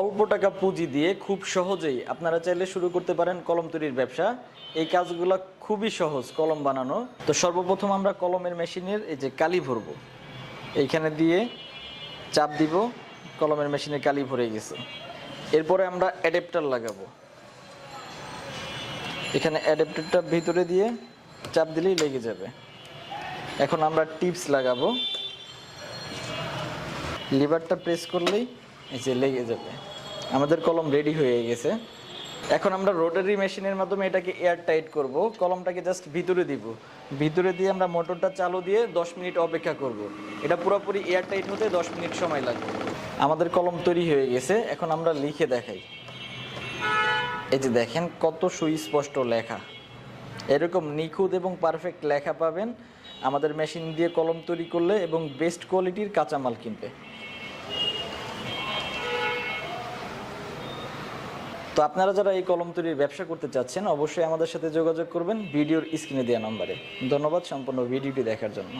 অল্প টাকা পুঁজি দিয়ে খুব সহজেই আপনারা চাইলে শুরু করতে পারেন কলম তৈরির ব্যবসা। এই কাজগুলো খুবই সহজ, কলম বানানো। তো সর্বপ্রথম আমরা কলমের মেশিনের এই যে কালি ভরব, এইখানে দিয়ে চাপ দিব, কলমের মেশিনে কালি ভরে গেছে। এরপরে আমরা অ্যাডাপ্টার লাগাবো। এখানে অ্যাডাপ্টারটা ভিতরে দিয়ে চাপ দিলেই লেগে যাবে। এখন আমরা টিপস লাগাবো। লিভারটা প্রেস করলেই যে লেগে যাবে। আমাদের কলম রেডি হয়ে গেছে। এখন আমরা রোটারি মেশিনের মাধ্যমে এটাকে এয়ার টাইট করব। কলমটাকে জাস্ট ভিতরে দিব। ভিতরে দিয়ে আমরা মোটরটা চালু দিয়ে 10 মিনিট অপেক্ষা করব। এটা পুরোপুরি এয়ার টাইট হতে 10 মিনিট সময় লাগবে। আমাদের কলম তৈরি হয়ে গেছে। এখন আমরা লিখে দেখাই। এই যে দেখেন কত সুস্পষ্ট লেখা। এরকম নিখুঁত এবং পারফেক্ট লেখা পাবেন। আমাদের মেশিন দিয়ে কলম তৈরি করলে এবং বেস্ট কোয়ালিটির কাঁচামাল কিনবে। তো আপনারা যারা এই কলম তৈরির ব্যবসা করতে চাচ্ছেন, অবশ্যই আমাদের সাথে যোগাযোগ করবেন ভিডিওর স্ক্রিনে দেওয়া নম্বরে। ধন্যবাদ সম্পূর্ণ ভিডিওটি দেখার জন্য।